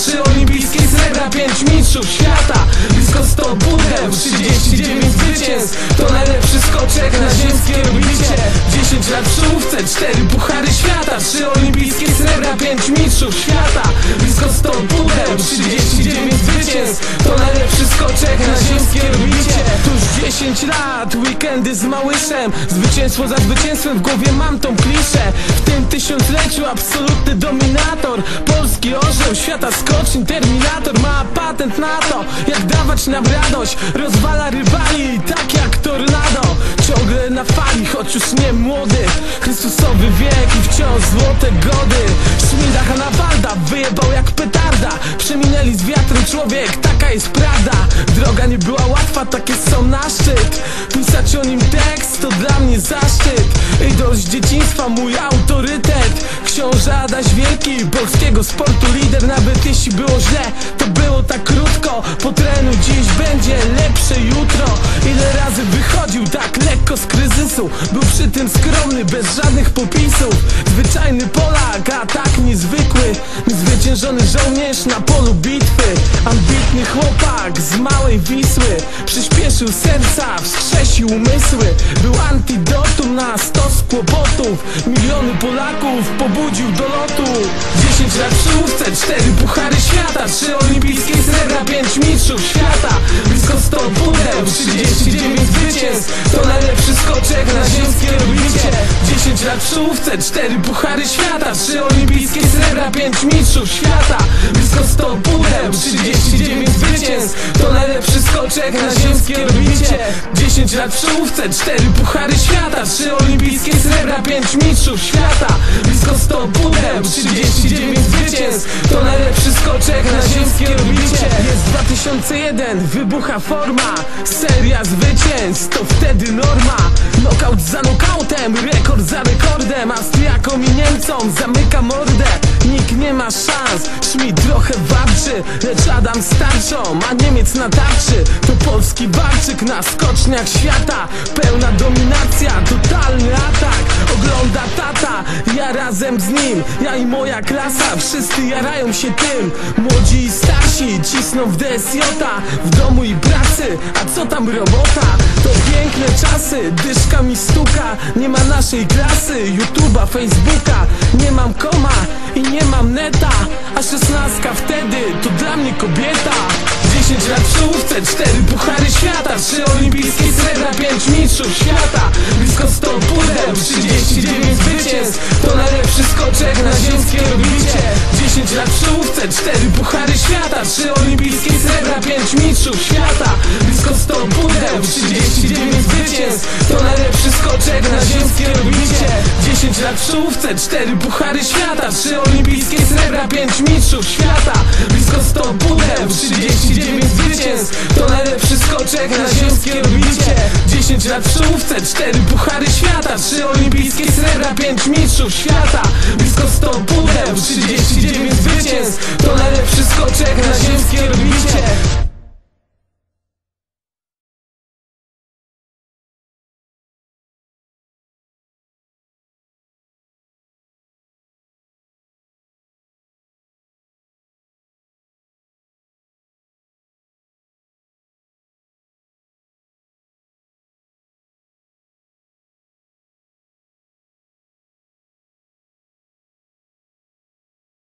Trzy olimpijskie srebra, pięć mistrzów świata. Blisko 100 pudeł, 39 zwycięstw. To najlepszy skoczek na ziemskie robicie. 10 lat w czołówce, cztery puchary świata Trzy olimpijskie srebra, pięć mistrzów świata. Blisko 100 pudeł, 39 zwycięstw. To najlepszy skoczek na ziemskie robicie 10 lat, weekendy z małyszem. Zwycięstwo za zwycięstwem, w głowie mam tą kliszę. W tym tysiącleciu absolutny dominator. Polski orzeł, świata skoczni, terminator Ma patent na to, jak dawać nam radość. Rozwala rywali, tak jak tornado. Ciągle na fali, choć już nie młody. Chrystusowy wiek i wciąż złote gody. Szmida Hanawalda wyjebał jak petarda. Przeminęli z wiatrem człowiek, taka jest prawda. Droga nie była łatwa, takie są Idols dzieciństwa, mój autorytet? Książę Adaś Wielki, polskiego sportu lider. Nawet jeśli było źle, to było tak krótko. Po trenu dziś będzie lepsze jutro. Ile razy wychodził tak lekko z kryzysu? Był przy tym skromny, bez żadnych popisów. Zwyczajny Polak, a tak Zwyciężony żołnierz na polu bitwy. Ambitny chłopak z małej Wisły. Przyspieszył serca, wskrzesił umysły. Był antidotum na stos kłopotów. Miliony Polaków pobudził do lotu. 10 lat w czołówce, 4 puchary świata. 3 olimpijskie srebra, 5 mistrzów świata. Blisko 100 pudeł, 39 zwycięstw. To najlepszy skoczek na ziemskie 10 lat w czołówce, 4 puchary świata 3 olimpijskie srebra, 5 mistrzów świata. Blisko 100 pudeł, 39 zwycięstw. To najlepszy skoczek na ziemskie robicie 10 lat w czołówce, 4 puchary świata 3 olimpijskie srebra, 5 mistrzów świata. Blisko 100 pudeł, 39 zwycięstw. To najlepszy skoczek na ziemskie robicie Jest 2001, wybucha forma. Seria zwycięstw, to wtedy norma. Knockout za knockoutem, Niemcom zamyka mordę. Nikt nie ma szans, Schmidt trochę walczy Lecz Adam starczą, a Niemiec na tarczy. To polski walczyk na skoczniach świata Pełna dominacja, totalny razem z nim Ja i moja klasa, wszyscy jarają się tym. Młodzi i starsi cisną w DSJ W domu i pracy, a co tam robota? To piękne czasy, dyszka mi stuka Nie ma naszej klasy, YouTube'a, Facebooka Nie mam koma i nie mam neta A szesnastka wtedy to dla mnie kobieta. 10 lat w czołówce, 4 puchary świata 3 olimpijskie srebra, 5 mistrzów świata. Blisko 100 pudeł, 39 zwycięstw Skoczek na ziemskie robicie. 10 lat w czołówce, 4 puchary świata 3 olimpijskie srebra, 5 mistrzów świata. Blisko 100 pudeł, 39 zwycięstw. To najlepszy skoczek na ziemskie robicie. 10 lat w czołówce, 4 puchary świata 3 olimpijskie srebra, 5 mistrzów świata. Blisko 100 pudeł, 39 zwycięstw. To najlepszy skoczek na ziemskie robicie 10 lat w czołówce, 4 puchary świata 3 olimpijskie srebra, 5 mistrzów świata. Blisko